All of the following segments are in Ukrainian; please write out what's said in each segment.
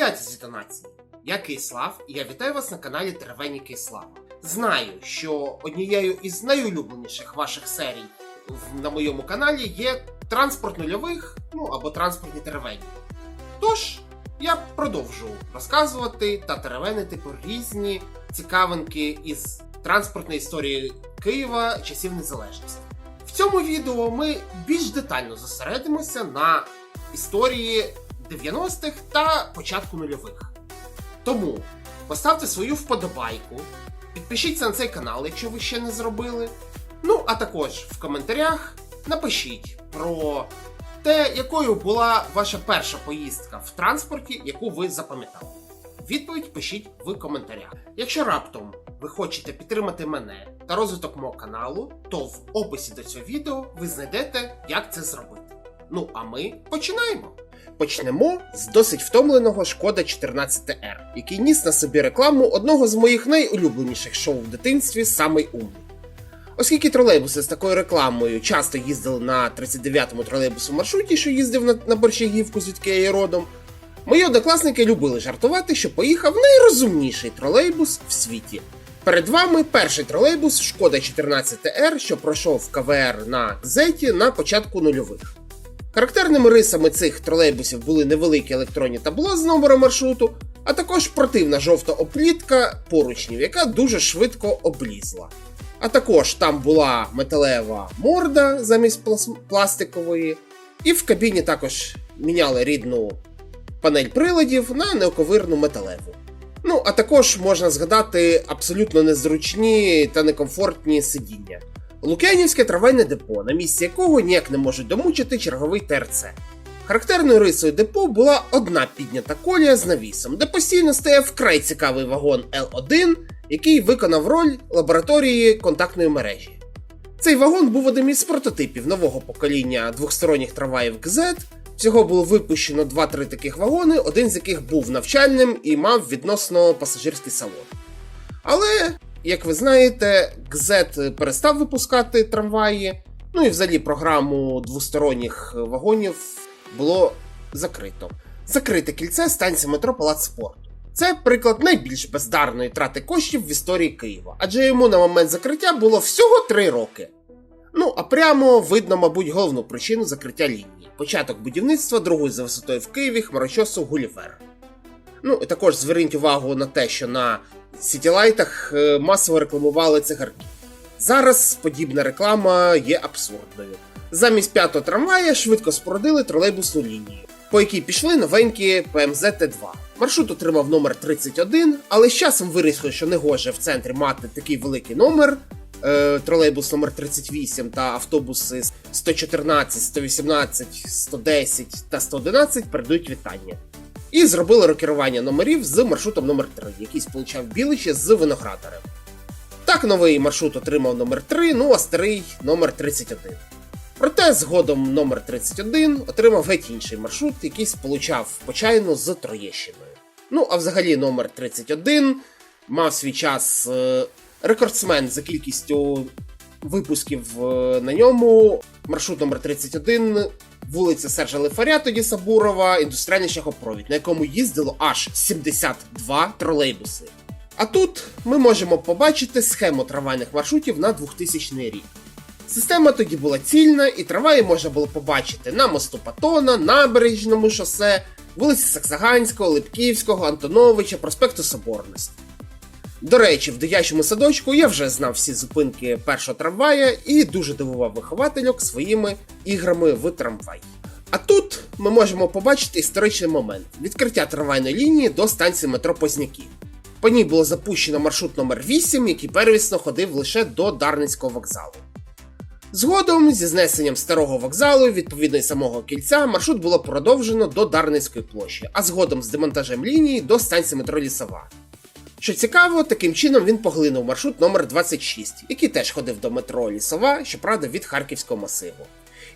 Поздравляйте з інтонації! Я Кислав, і я вітаю вас на каналі Теревені Кислава. Знаю, що однією із найулюбленіших ваших серій на моєму каналі є транспорт нульових, ну або транспортні теревені. Тож, я продовжу розказувати та теревенити про різні цікавинки із транспортної історії Києва часів незалежності. В цьому відео ми більш детально зосередимося на історії 90-х та початку нульових. Тому поставте свою вподобайку, підпишіться на цей канал, якщо ви ще не зробили. Ну, а також в коментарях напишіть про те, якою була ваша перша поїздка в транспорті, яку ви запам'ятали. Відповідь пишіть в коментарях. Якщо раптом ви хочете підтримати мене та розвиток мого каналу, то в описі до цього відео ви знайдете, як це зробити. Ну а ми починаємо. Почнемо з досить втомленого Шкода 14R, який ніс на собі рекламу одного з моїх найулюбленіших шоу в дитинстві Самий умний. Оскільки тролейбуси з такою рекламою часто їздили на 39-му тролейбусу маршруті, що їздив на, на Борщагівку, звідки я є родом, мої однокласники любили жартувати, що поїхав найрозумніший тролейбус в світі. Перед вами перший тролейбус Шкода 14R, що пройшов КВР на Зеті на початку нульових. Характерними рисами цих тролейбусів були невеликі електронні табло з номером маршруту, а також противна жовта оплітка поручнів, яка дуже швидко облізла. А також там була металева морда замість плас- пластикової, і в кабіні також міняли рідну панель приладів на неоковирну металеву. Ну, а також можна згадати абсолютно незручні та некомфортні сидіння. Лук'янівське трамвайне депо, на місці якого ніяк не можуть домучити черговий ТРЦ. Характерною рисою депо була одна піднята колія з навісом, де постійно стояв вкрай цікавий вагон Л1, який виконав роль лабораторії контактної мережі. Цей вагон був одним із прототипів нового покоління двохсторонніх трамваїв ГЗ. Всього було випущено 2-3 таких вагони, один з яких був навчальним і мав відносно пасажирський салон. Але, як ви знаєте, ГЗ перестав випускати трамваї, ну і взагалі програму двосторонніх вагонів було закрито. Закрите кільце станції метро Палац спорту. Це приклад найбільш бездарної трати коштів в історії Києва, адже йому на момент закриття було всього 3 роки. Ну, а прямо видно, мабуть, головну причину закриття лінії початок будівництва другої за висотою в Києві хмарочосу Гулівер. Ну, і також зверніть увагу на те, що на сітілайтах е, масово рекламували цигарки. Зараз подібна реклама є абсурдною. Замість п'ятого трамвая швидко спорудили тролейбусну лінію, по якій пішли новенькі ПМЗ Т2. Маршрут отримав номер 31, але з часом вирісло, що не гоже в центрі мати такий великий номер. Е, тролейбус номер 38 та автобуси 114, 118, 110 та 111 передають вітання. І зробили рокерування номерів з маршрутом номер 3 який сполучав Білище з виноградарем. Так новий маршрут отримав номер 3, ну а старий номер 31. Проте згодом номер 31 отримав геть інший маршрут, який сполучав Почайну з Троєщиною. Ну а взагалі номер 31 мав свій час е, рекордсмен за кількістю випусків е, на ньому. Маршрут номер 31 вулиця Сержа Лифаря, тоді Сабурова, індустріальний шляхопровід, на якому їздило аж 72 тролейбуси. А тут ми можемо побачити схему трамвайних маршрутів на 2000 рік. Система тоді була цільна, і трамваї можна було побачити на мосту Патона, набережному шосе, вулиці Саксаганського, Липківського, Антоновича, проспекту Соборності. До речі, в дитячому садочку я вже знав всі зупинки першого трамвая і дуже дивував виховательок своїми іграми в трамвай. А тут ми можемо побачити історичний момент відкриття трамвайної лінії до станції метро Позняки. По ній було запущено маршрут номер 8 який первісно ходив лише до Дарницького вокзалу. Згодом, зі знесенням старого вокзалу, відповідно й самого кільця, маршрут було продовжено до Дарницької площі, а згодом з демонтажем лінії до станції метро Лісова. Що цікаво, таким чином він поглинув маршрут номер 26 який теж ходив до метро Лісова, щоправда, від Харківського масиву.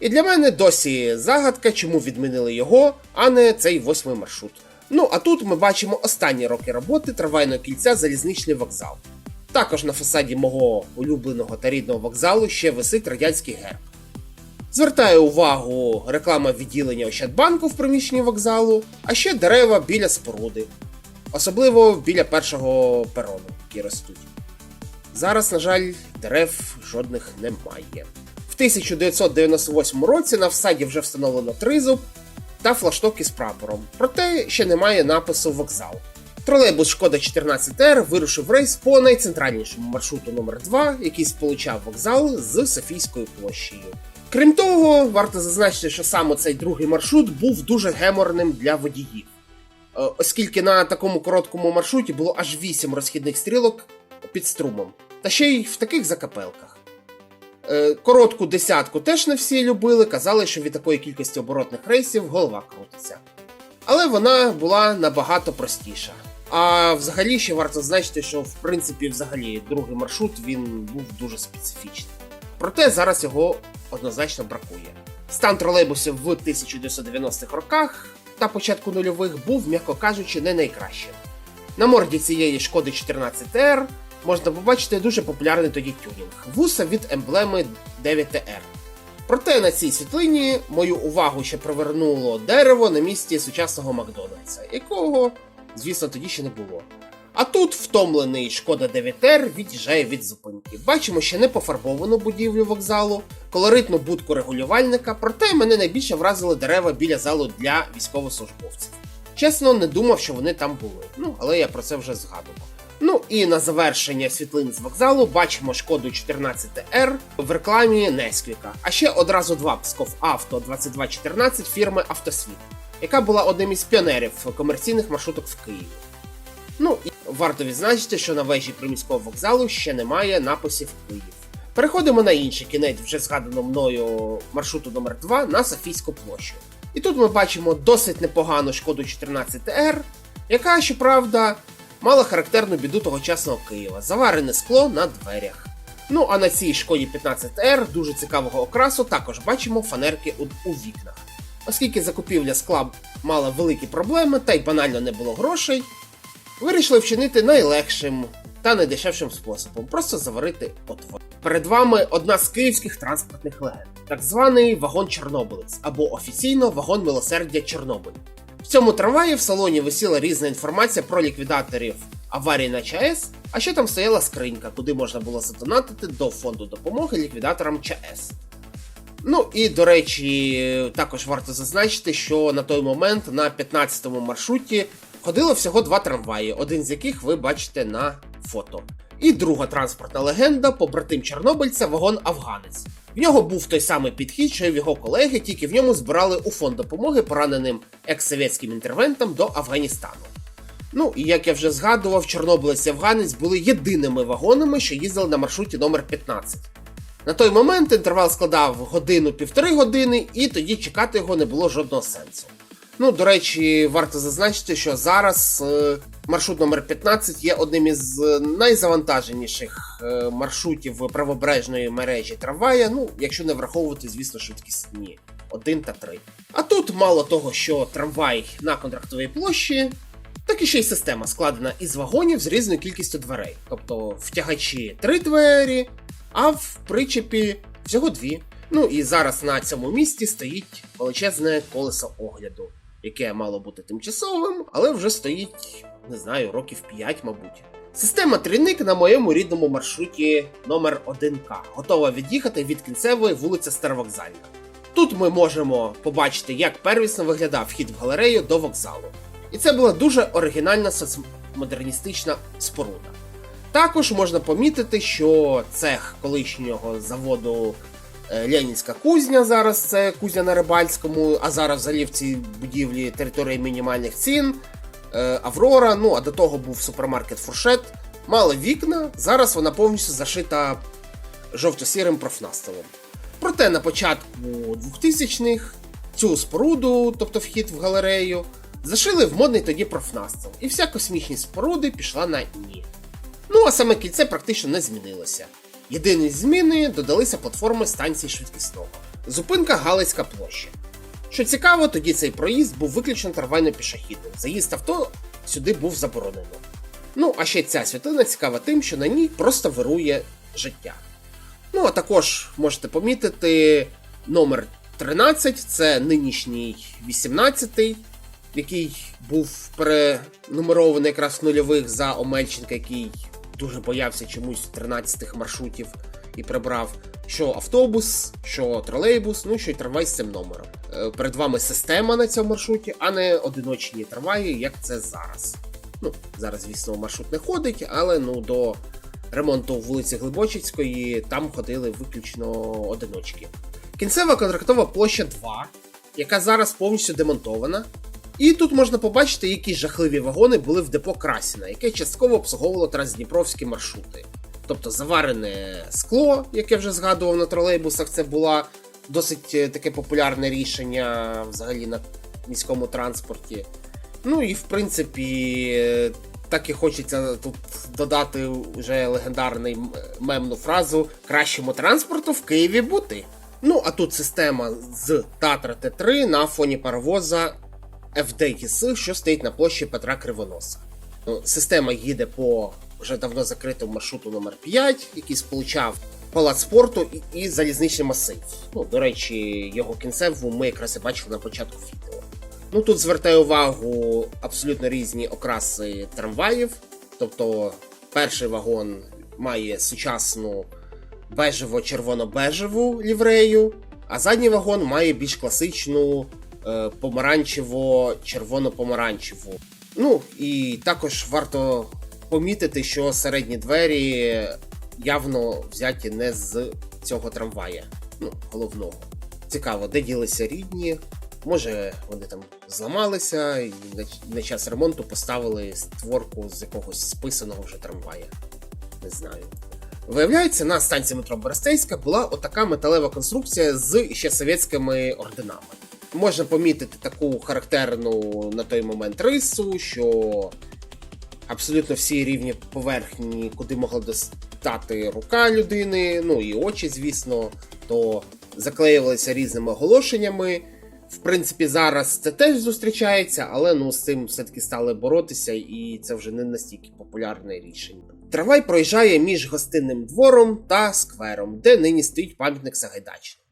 І для мене досі загадка, чому відмінили його, а не цей восьмий маршрут. Ну а тут ми бачимо останні роки роботи трамвайного кільця залізничний вокзал. Також на фасаді мого улюбленого та рідного вокзалу ще висить радянський герб. Звертає увагу реклама відділення Ощадбанку в приміщенні вокзалу, а ще дерева біля споруди, особливо біля першого перону, які ростуть. Зараз, на жаль, дерев жодних немає. В 1998 році на всаді вже встановлено тризуб та флаштоки з прапором, проте ще немає напису вокзал. Тролейбус Шкода 14Р вирушив рейс по найцентральнішому маршруту номер 2 який сполучав вокзал з Софійською площею. Крім того, варто зазначити, що саме цей другий маршрут був дуже геморним для водіїв, оскільки на такому короткому маршруті було аж 8 розхідних стрілок під струмом, та ще й в таких закапелках. Е, Коротку десятку теж не всі любили, казали, що від такої кількості оборотних рейсів голова крутиться. Але вона була набагато простіша. А взагалі ще варто зазначити, що в принципі, взагалі, другий маршрут він був дуже специфічний. Проте зараз його однозначно бракує. Стан тролейбусів в 1990-х роках та початку нульових був, м'яко кажучи, не найкращим. На морді цієї шкоди 14R можна побачити дуже популярний тоді тюнінг вуса від емблеми 9TR. Проте на цій світлині мою увагу ще привернуло дерево на місці сучасного Макдональдса, якого, звісно, тоді ще не було. А тут втомлений шкода 9R від'їжджає від зупинки. Бачимо ще не пофарбовану будівлю вокзалу, колоритну будку регулювальника, проте мене найбільше вразили дерева біля залу для військовослужбовців. Чесно, не думав, що вони там були. Ну, але я про це вже згадував. Ну і на завершення світлин з вокзалу бачимо шкоду 14R в рекламі Несквіка. А ще одразу два Псков Авто 2214 фірми Автосвіт, яка була одним із піонерів комерційних маршруток в Києві. Ну і варто відзначити, що на вежі приміського вокзалу ще немає написів Київ. Переходимо на інший кінець вже згаданого мною маршруту номер 2 на Софійську площу. І тут ми бачимо досить непогану шкоду 14R, яка, щоправда, мала характерну біду тогочасного Києва заварене скло на дверях. Ну а на цій шкоді 15R дуже цікавого окрасу також бачимо фанерки у, у вікнах. Оскільки закупівля скла мала великі проблеми та й банально не було грошей, вирішили вчинити найлегшим та найдешевшим способом просто заварити отвор. Перед вами одна з київських транспортних легенд, так званий вагон Чорнобилець або офіційно вагон милосердя Чорнобиль. В цьому трамваї в салоні висіла різна інформація про ліквідаторів аварії на ЧАЕС, а ще там стояла скринька, куди можна було задонатити до фонду допомоги ліквідаторам ЧАЕС. Ну і до речі, також варто зазначити, що на той момент на 15-му маршруті ходило всього два трамваї, один з яких ви бачите на фото. І друга транспортна легенда, побратим Чорнобильця, вагон Афганець. В нього був той самий підхід, що й в його колеги, тільки в ньому збирали у фонд допомоги пораненим екс-совєтським інтервентам до Афганістану. Ну і як я вже згадував, Чорнобилець і Афганець були єдиними вагонами, що їздили на маршруті номер 15. На той момент інтервал складав годину-півтори години, і тоді чекати його не було жодного сенсу. Ну, до речі, варто зазначити, що зараз е, маршрут номер 15 є одним із е, найзавантаженіших е, маршрутів правобережної мережі трамвая, ну, якщо не враховувати, звісно, швидкісні 1 та 3. А тут мало того, що трамвай на контрактовій площі, так і ще й система складена із вагонів з різною кількістю дверей. Тобто в тягачі три двері, а в причепі всього дві. Ну і зараз на цьому місці стоїть величезне колесо огляду, яке мало бути тимчасовим, але вже стоїть, не знаю, років 5, мабуть. Система трійник на моєму рідному маршруті номер 1К готова від'їхати від кінцевої вулиці Старовокзальна. Тут ми можемо побачити, як первісно виглядав вхід в галерею до вокзалу. І це була дуже оригінальна соцмодерністична споруда. Також можна помітити, що цех колишнього заводу Ленінська кузня, зараз це кузня на Рибальському, а зараз взагалі в цій будівлі території мінімальних цін. е, Аврора, ну а до того був супермаркет Фуршет. Мала вікна, зараз вона повністю зашита жовто-сірим профнастилом. Проте на початку 2000-х цю споруду, тобто вхід в галерею, зашили в модний тоді профнастил, і вся космічність споруди пішла на ні. Ну а саме кільце практично не змінилося. Єдині зміни додалися платформи станції швидкісного. Зупинка Галицька площа. Що цікаво, тоді цей проїзд був виключно трамвайно-пішохідним. Заїзд авто сюди був заборонено. Ну, а ще ця світлина цікава тим, що на ній просто вирує життя. Ну, а також можете помітити номер 13, це нинішній 18-й, який був перенумерований якраз нульових за Омельченка, який дуже боявся чомусь 13-х маршрутів і прибрав що автобус, що тролейбус, ну що й трамвай з цим номером. Е, Перед вами система на цьому маршруті, а не одиночні трамваї, як це зараз. Ну, зараз, звісно, маршрут не ходить, але ну до ремонту вулиці Глибочицької там ходили виключно одиночки. Кінцева контрактова площа 2, яка зараз повністю демонтована. І тут можна побачити, які жахливі вагони були в депо Красіна, яке частково обслуговувало трансдніпровські маршрути. Тобто заварене скло, яке вже згадував на тролейбусах, це була досить е, таке популярне рішення взагалі на міському транспорті. Ну і в принципі, так і хочеться тут додати вже легендарний мемну фразу кращому транспорту в Києві бути. Ну, а тут система з Татра Т3 на фоні паровоза ЄС, що стоїть на площі Петра Кривоноса. Ну, Система їде по вже давно закритому маршруту номер 5 який сполучав палац спорту і, і залізничний масив. Ну, до речі, його кінцеву ми якраз і бачили на початку відео. Ну тут звертаю увагу абсолютно різні окраси трамваїв. Тобто, перший вагон має сучасну бежево-червоно-бежеву ліврею, а задній вагон має більш класичну помаранчево-червоно-помаранчеву. Ну і також варто помітити, що середні двері явно взяті не з цього трамвая, ну, головного. Цікаво, де ділися рідні. Може, вони там зламалися і на час ремонту поставили створку з якогось списаного вже трамвая. Не знаю. Виявляється, на станції метро Берестейська була отака металева конструкція з ще совєтськими орденами. Можна помітити таку характерну на той момент рису, що абсолютно всі рівні поверхні, куди могла достати рука людини, ну і очі, звісно, то заклеювалися різними оголошеннями. В принципі, зараз це теж зустрічається, але ну з цим все-таки стали боротися, і це вже не настільки популярне рішення. Трамвай проїжджає між гостинним двором та сквером, де нині стоїть пам'ятник Сагайдачного.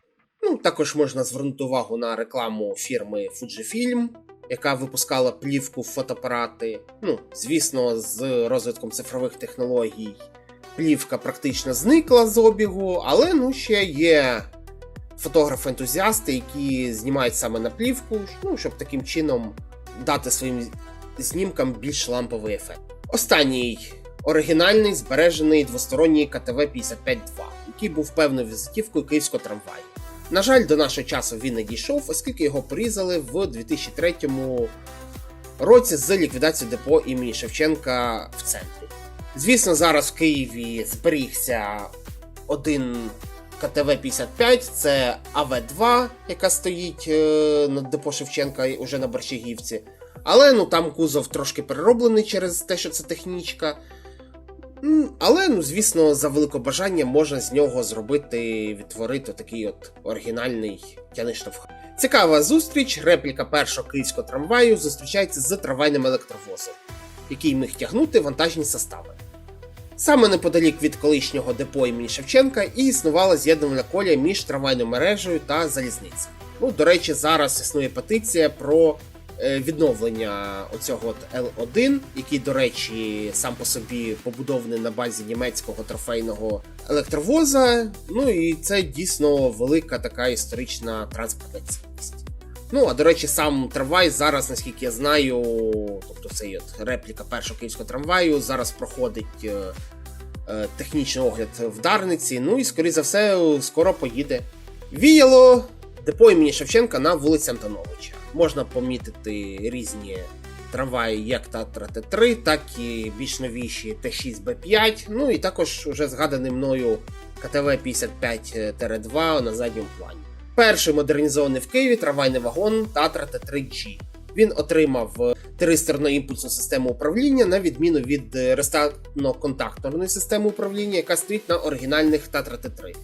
Ну, також можна звернути увагу на рекламу фірми Fujifilm, яка випускала плівку фотоапарати. Ну, звісно, з розвитком цифрових технологій плівка практично зникла з обігу, але ну ще є фотографи-ентузіасти, які знімають саме на плівку, ну, щоб таким чином дати своїм знімкам більш ламповий ефект. Останній оригінальний збережений двосторонній КТВ-55-2, який був певною візитівкою київського трамваю. На жаль, до нашого часу він не дійшов, оскільки його порізали в 2003 році з ліквідацією депо імені Шевченка в центрі. Звісно, зараз в Києві зберігся один КТВ-55, це АВ-2, яка стоїть е, на депо Шевченка уже на Борщагівці. Але ну там кузов трошки перероблений через те, що це технічка. Але, ну, звісно, за велике бажання можна з нього зробити, відтворити такий от оригінальний тяништовх. Цікава зустріч. Репліка першого київського трамваю зустрічається з трамвайним електровозом, який міг тягнути вантажні состави. Саме неподалік від колишнього депо імені Шевченка і існувала з'єднувальна колія між трамвайною мережею та залізницею. Ну, до речі, зараз існує петиція про відновлення оцього от L1, який, до речі, сам по собі побудований на базі німецького трофейного електровоза. Ну і це дійсно велика така історична транспортна цінність. Ну, а до речі, сам трамвай зараз, наскільки я знаю, тобто цей от репліка першого київського трамваю, зараз проходить е, е, технічний огляд в Дарниці. Ну і, скоріше за все, скоро поїде. Віяло депо імені Шевченка на вулиці Антоновича. Можна помітити різні трамваї, як Татра Т3, так і більш новіші Т6Б5. Ну і також уже згаданий мною КТВ 55-2 на задньому плані. Перший модернізований в Києві трамвайний вагон Татра Т3G. Він отримав е, тристорну імпульсну систему управління на відміну від е, рестанно-контакторної системи управління, яка стоїть на оригінальних Татра Т3.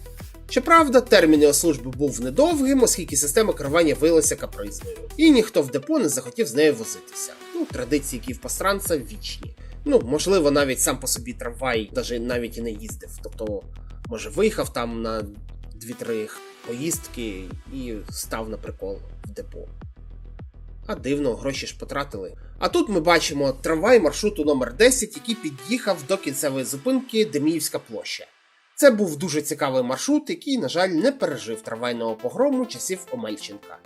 Щоправда, термін його служби був недовгим, оскільки система керування виявилася капризною, і ніхто в депо не захотів з нею возитися. Ну, традиції Київпостранца вічні. Ну, можливо, навіть сам по собі трамвай даже навіть і не їздив. Тобто, може, виїхав там на 2-3 поїздки і став на прикол в депо. А дивно, гроші ж потратили. А тут ми бачимо трамвай маршруту номер 10 який під'їхав до кінцевої зупинки Деміївська площа. Це був дуже цікавий маршрут, який, на жаль, не пережив трамвайного погрому часів Омельченка.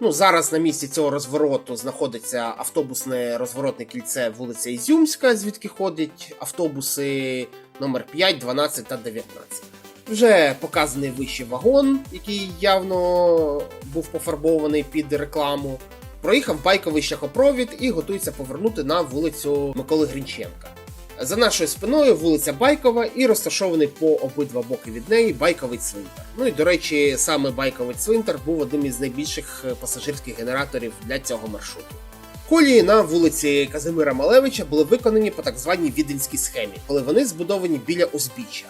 Ну, зараз на місці цього розвороту знаходиться автобусне розворотне кільце вулиця Ізюмська, звідки ходять автобуси номер 5, 12 та 19. Вже показаний вище вагон, який явно був пофарбований під рекламу. Проїхав байковий шляхопровід і готується повернути на вулицю Миколи Грінченка. За нашою спиною вулиця Байкова і розташований по обидва боки від неї байковий цвинтар. Ну і до речі, саме байковий цвинтар був одним із найбільших е, пасажирських генераторів для цього маршруту. Колії на вулиці Казимира Малевича були виконані по так званій віденській схемі, коли вони збудовані біля узбіччя.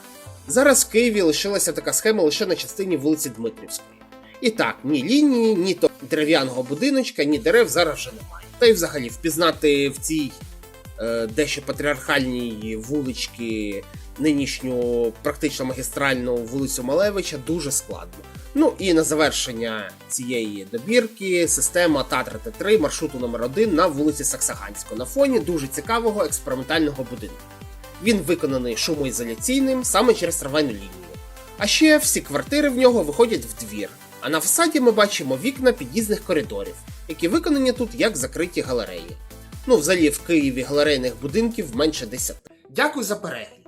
Зараз в Києві лишилася така схема лише на частині вулиці Дмитрівської. І так, ні лінії, ні то дерев'яного будиночка, ні дерев зараз вже немає. Та й взагалі впізнати в цій дещо патріархальній вуличці нинішню практично магістральну вулицю Малевича дуже складно. Ну і на завершення цієї добірки система Татра Т3 маршруту номер 1 на вулиці Саксаганського на фоні дуже цікавого експериментального будинку. Він виконаний шумоізоляційним саме через трамвайну лінію. А ще всі квартири в нього виходять в двір. А на фасаді ми бачимо вікна під'їзних коридорів, які виконані тут як закриті галереї. Ну, взагалі в Києві галерейних будинків менше 10. Дякую за перегляд.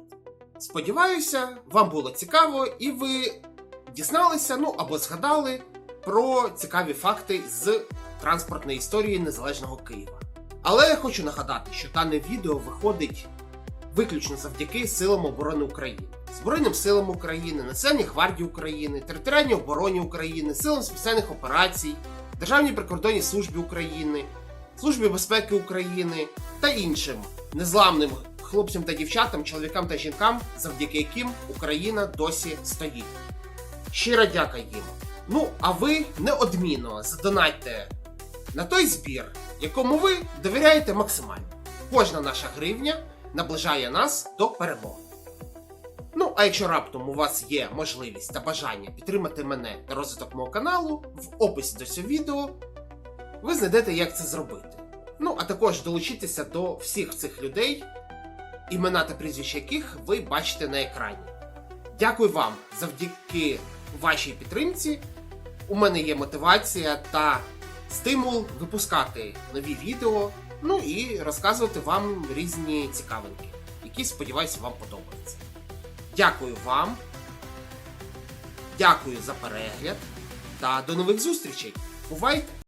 Сподіваюся, вам було цікаво і ви дізналися, ну або згадали про цікаві факти з транспортної історії незалежного Києва. Але я хочу нагадати, що дане відео виходить виключно завдяки силам оборони України, Збройним силам України, Національній гвардії України, територіальній обороні України, силам спеціальних операцій, Державній прикордонній службі України, Службі безпеки України та іншим незламним хлопцям та дівчатам, чоловікам та жінкам, завдяки яким Україна досі стоїть. Щира дяка їм. Ну, а ви неодмінно задонайте на той збір, якому ви довіряєте максимально. Кожна наша гривня наближає нас до перемоги. Ну, а якщо раптом у вас є можливість та бажання підтримати мене та розвиток мого каналу, в описі до цього відео ви знайдете, як це зробити. Ну, а також долучитися до всіх цих людей, імена та прізвища яких ви бачите на екрані. Дякую вам завдяки вашій підтримці. У мене є мотивація та стимул випускати нові відео, ну і розказувати вам різні цікавинки, які, сподіваюся, вам подобаються. Дякую вам. Дякую за перегляд та до нових зустрічей. Бувайте!